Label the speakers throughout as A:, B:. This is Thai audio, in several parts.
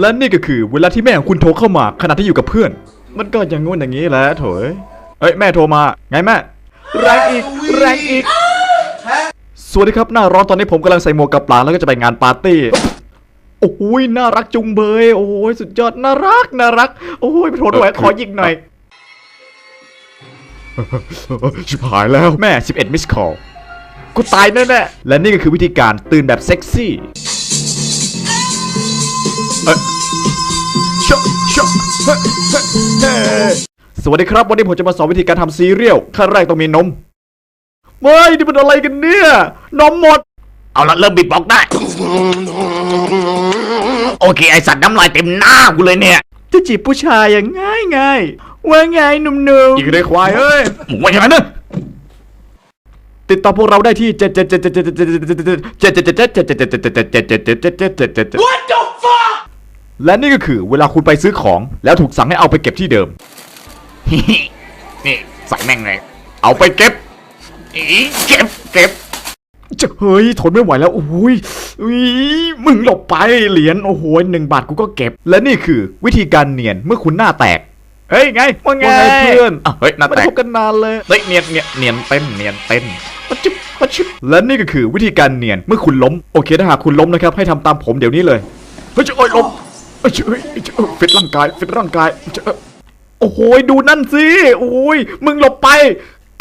A: และนี่ก็คือเวลาที่แม่ของคุณโทรเข้ามาขณะที่อยู่กับเพื่อน มันก็อย่างงู้นอย่างนี้แหละโถยเอ้ยแม่โทรมา ไงแม่แรงอีกแรงอีก สวัสดีครับหน้าร้อนตอนนี้ผมกำลังใส่หมวกกับปลาแล้วก็จะไปงานปาร์ตี้โอ้โหน่ารักจุงเบย โอ้ยสุดยอดน่ารักน่ารัก โอ้ยไปโทรด้วยขอยิงหน่อยชิบหายแล้วแม่ 11 มิสคอลกูตายแน่ๆและนี่ก็คือวิธีการตื่นแบบเซ็กซี่ สวัสดีครับ วันนี้ผมจะมาสอนวิธีการทำซีเรียลขั้นแรกต้องมีนมเฮ้ยนี่มันอะไรกันเนี่ย นมหมด
B: เอาละเริ่มบีบบอกได้ โอเค ไอสัตว์น้ำลายเต็มหน้ากูเลยเนี่ย
A: จะจีบผู้ชายอย่างง่ายง่ายๆว่าไงหนุ่มๆอีกเลยควายเอ้ย
B: หมูว่าอย่างนั้นเนอะ
A: ติดต่อพวกเราได้ที่เจ็ และนี่ก็คือเวลาคุณไปซื้อของแล้วถูกสั่งให้เอาไปเก็บที่เดิม
B: นี่ใส่แม่งเลย เอาไปเก็บอีเก็บเก็บ
A: จะเฮ้ยทนไม่ไหวแล้วโอ้ยอุ๊ยมึงหลบไปเหรียญโอ้โหหนึ่งบาทกูก็เก็บ และนี่คือวิธีการเนียนเมื่อคุณหน้าแตก เฮ้ยไงว่าไงเพื่อน
B: อะเฮ้ยหน้า
A: ไม่
B: แต
A: ได้
B: ก
A: พบกันนานเลย
B: เฮ้ยเนียนเนียนเนียนเต้นเนียนเต้น
A: ปะชิบปะชิบและนี่ก็คือวิธีการเนียนเมื่อคุณล้ม โอเคถ้าหากคุณล้มนะครับให้ทำตามผมเดี๋ยวนี้เลยเฮ้ยจะโอ้ยล้ม เฮ้ยเฮ้ยเฮ้ยฟิตร่างกายฟิตร่างกายจะโอ้โหดูนั่นสิโอ้ยมึงหลบไป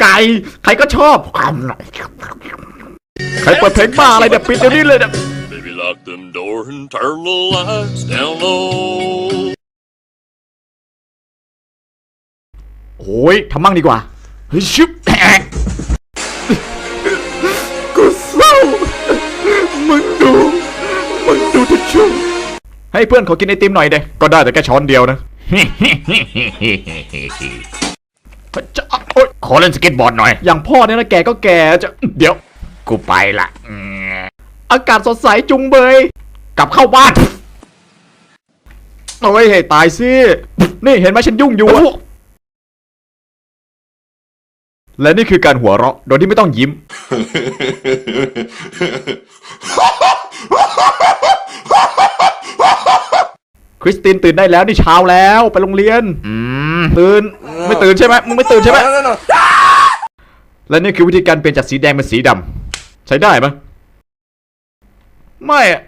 A: ไก่ใครก็ชอบใครเปิดเพลงบ้าอะไรเดี๋ยวปิดเดี๋ยวนี้เลยเนี่ย
C: Baby, lock them doors and turn the lights down low.
A: โอ้ยทำมั่งดีกว่าเฮ้ยชิบ ให้เพื่อนขอกินไอติมหน่อยเด้ก็ได้แต่แค่ช้อนเดียวนะจะโอ๊ย
B: ขอเล่นสเก็ตบอร์ดหน่อย
A: อย่างพ่อเนี่ยนะแกก็แกจะเดี๋ยว
B: กูไปละอืม
A: อากาศสดใสจุงเบย
B: กลับเข้าบ้าน
A: โอ้ยให้ตายสินี่เห็นไหมฉันยุ่งอยู่อะและนี่คือการหัวเราะ โดยที่ไม่ต้องยิ้มค ริสตินตื่นได้แล้วนี่เช้าแล้วไปโรงเรียน
B: อืม
A: ตื่นไม่ตื่นใช่ไหมมึงไม่ตื่นใช่ไหมและนี่คือวิธีการเปลี่ยนจากสีแดงเป็นสีดำใช้ได้ไหมไม่อะ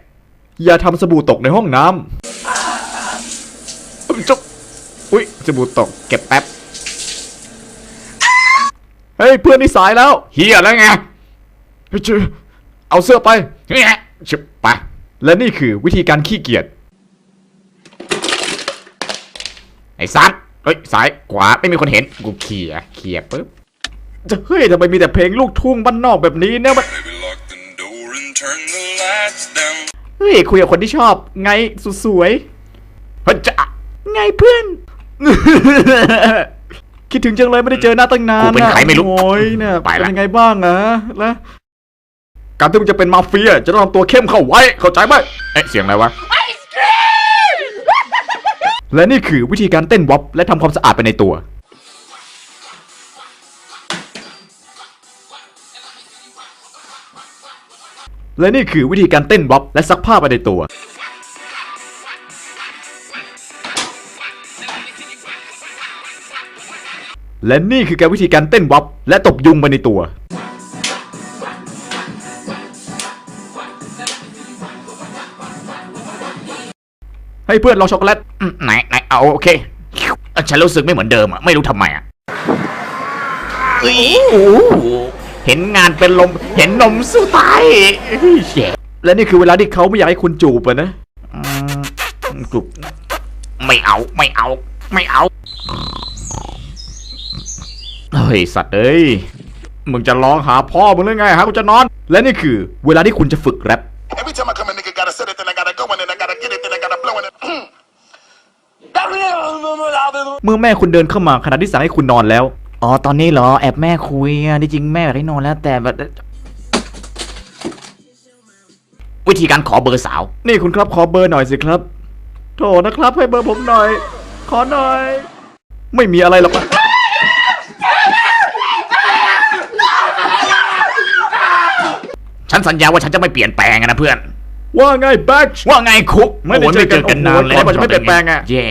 A: อย่าทำสบู่ตกในห้องน้ำจบอุ้ยสบู่ตกเก็บแป๊บ เฮ้ย เพื่อนนี่สายแล้ว
B: เฮียแล้วไง
A: เฮ้ยเจอเอาเสื้อไป
B: เฮียชิบไป
A: และนี่คือวิธีการขี้เกียจ
B: ไอ้สัตว์เฮ้ยซ้ายขวาไม่มีคนเห็นกูเขี่ยเขี่ยปุ๊บ
A: จะเฮ้ยทำไมมีแต่เพลงลูกทุ่งบ้านนอกแบบนี้เนี่ยมัน
C: Baby, lock them door and turn the lights down.
A: เฮ้ยคุยกับคนที่ชอบ ไงสุดสวย
B: เฮ้ยจะ
A: ไงเพื่อน คิดถึงจังเลยไม่ได้เจอหน้าตั้งนาน
B: กูเป็นใครไม่รู้
A: โอ้ยเนี่ย
B: ไปละ
A: เป็นยังไงบ้างอะแล้วการที่มึงจะเป็นมาเฟีย จะต้องทำตัวเข้มเข้าไว้ เข้าใจไหม
B: เอ๊ะเสียงอะไรวะ
A: และนี่คือวิธีการเต้นวอปและทำความสะอาดไปในตัว และนี่คือวิธีการเต้นวอปและซักผ้าไปในตัว และนี่คือการวิธีการเต้นวับและตบยุงไปในตัว ให้เพื่อนลองช็อกโกแลต
B: อืมไหนไหนเอาโอเคเอ้าฉันรู้สึกไม่เหมือนเดิมอะไม่รู้ทำไมอะเอ้ยโอ้โหเห็นงานเป็นลมเห็นนมสู้ตายเฮ้ยเชี่ย
A: และนี่คือเวลาที่เขาไม่อยากให้คุณจูบอะนะ
B: อืมกรุบไม่เอาไม่เอา ไม่เอา
A: เฮ้ยสัตว์เอ้ยมึงจะร้องหาพ่อมึงหรือไงหากูจะนอน และนี่คือเวลาที่คุณจะฝึกแรป
D: Every time I come, a
A: เมื่อแม่คุณเดินเข้ามาขณะที่สั่งให้คุณนอนแล้ว อ๋อ ตอนนี้เหรอ แอบแม่คุยอะที่จริงแม่อยากให้นอนแล้ว แต่แบบ
B: วิธีการขอเบอร์สาว
A: นี่คุณครับขอเบอร์หน่อยสิครับโถนะครับให้เบอร์ผมหน่อย ขอหน่อย ไม่มีอะไรหรอกนะ
B: ฉันสัญญาว่าฉันจะไม่เปลี่ยนแปลงนะเพื่อน
A: ว่าไงแบ็ค
B: ว่าไงคุก
A: ไม่ได้
B: โอ้ย
A: เจอกัน
B: นานแล้ว
A: โอ้โหขอให้มันจะไม่เปลี่ยนแปลงอะ
B: แย่